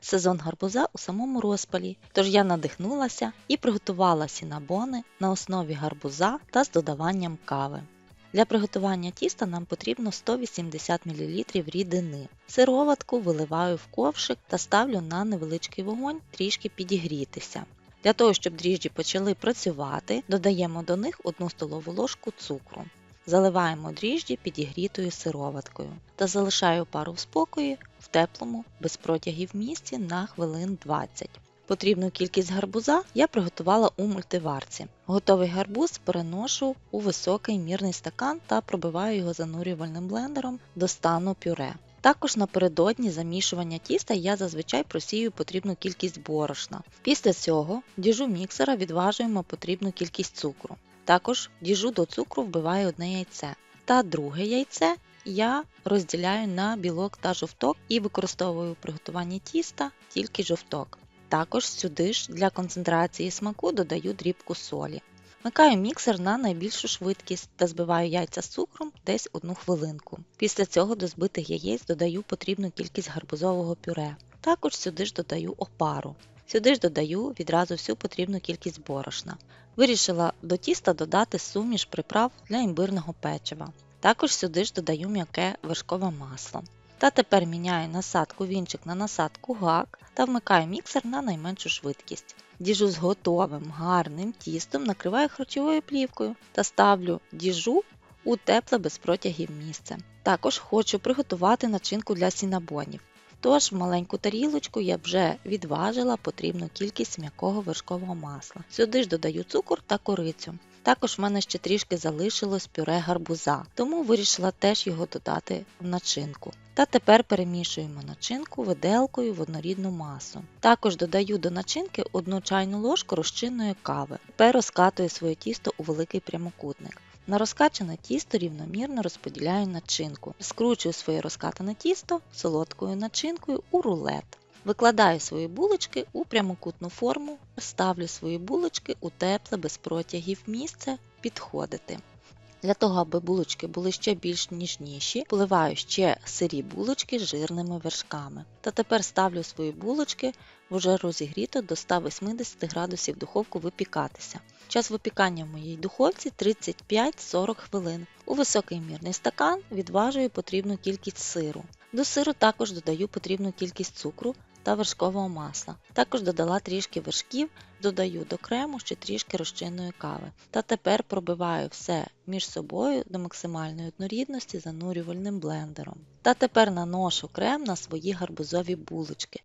Сезон гарбуза у самому розпалі, тож я надихнулася і приготувала сінабони на основі гарбуза та з додаванням кави. Для приготування тіста нам потрібно 180 мл рідини. Сироватку виливаю в ковшик та ставлю на невеличкий вогонь трішки підігрітися. Для того, щоб дріжджі почали працювати, додаємо до них 1 столову ложку цукру. Заливаємо дріжджі підігрітою сироваткою та залишаю пару в спокої в теплому, без протягів місці на хвилин 20. Потрібну кількість гарбуза я приготувала у мультиварці. Готовий гарбуз переношу у високий мірний стакан та пробиваю його занурювальним блендером до стану пюре. Також напередодні замішування тіста я зазвичай просію потрібну кількість борошна. Після цього діжу міксера відважуємо потрібну кількість цукру. Також діжу до цукру вбиваю одне яйце. Та друге яйце я розділяю на білок та жовток і використовую у приготуванні тіста тільки жовток. Також сюди ж для концентрації смаку додаю дрібку солі. Вмикаю міксер на найбільшу швидкість та збиваю яйця з цукром десь одну хвилинку. Після цього до збитих яєць додаю потрібну кількість гарбузового пюре. Також сюди ж додаю опару. Сюди ж додаю відразу всю потрібну кількість борошна. Вирішила до тіста додати суміш приправ для імбирного печива. Також сюди ж додаю м'яке вершкове масло. Та тепер міняю насадку вінчик на насадку гак та вмикаю міксер на найменшу швидкість. Діжу з готовим гарним тістом накриваю харчовою плівкою та ставлю діжу у тепле без протягів місце. Також хочу приготувати начинку для сінабонів. Тож в маленьку тарілочку я вже відважила потрібну кількість м'якого вершкового масла. Сюди ж додаю цукор та корицю. Також в мене ще трішки залишилось пюре гарбуза, тому вирішила теж його додати в начинку. Та тепер перемішуємо начинку виделкою в однорідну масу. Також додаю до начинки 1 чайну ложку розчинної кави. Тепер розкатую своє тісто у великий прямокутник. На розкачане тісто рівномірно розподіляю начинку. Скручую своє розкатане тісто солодкою начинкою у рулет. Викладаю свої булочки у прямокутну форму, ставлю свої булочки у тепле без протягів місце підходити. Для того, аби булочки були ще більш ніжніші, поливаю ще сирі булочки жирними вершками. Та тепер ставлю свої булочки в уже розігріто до 180 градусів духовку випікатися. Час випікання в моїй духовці 35-40 хвилин. У високий мірний стакан відважую потрібну кількість сиру. До сиру також додаю потрібну кількість цукру та вершкового масла. Також додала трішки вершків, додаю до крему ще трішки розчинної кави. Та тепер пробиваю все між собою до максимальної однорідності занурювальним блендером. Та тепер наношу крем на свої гарбузові булочки.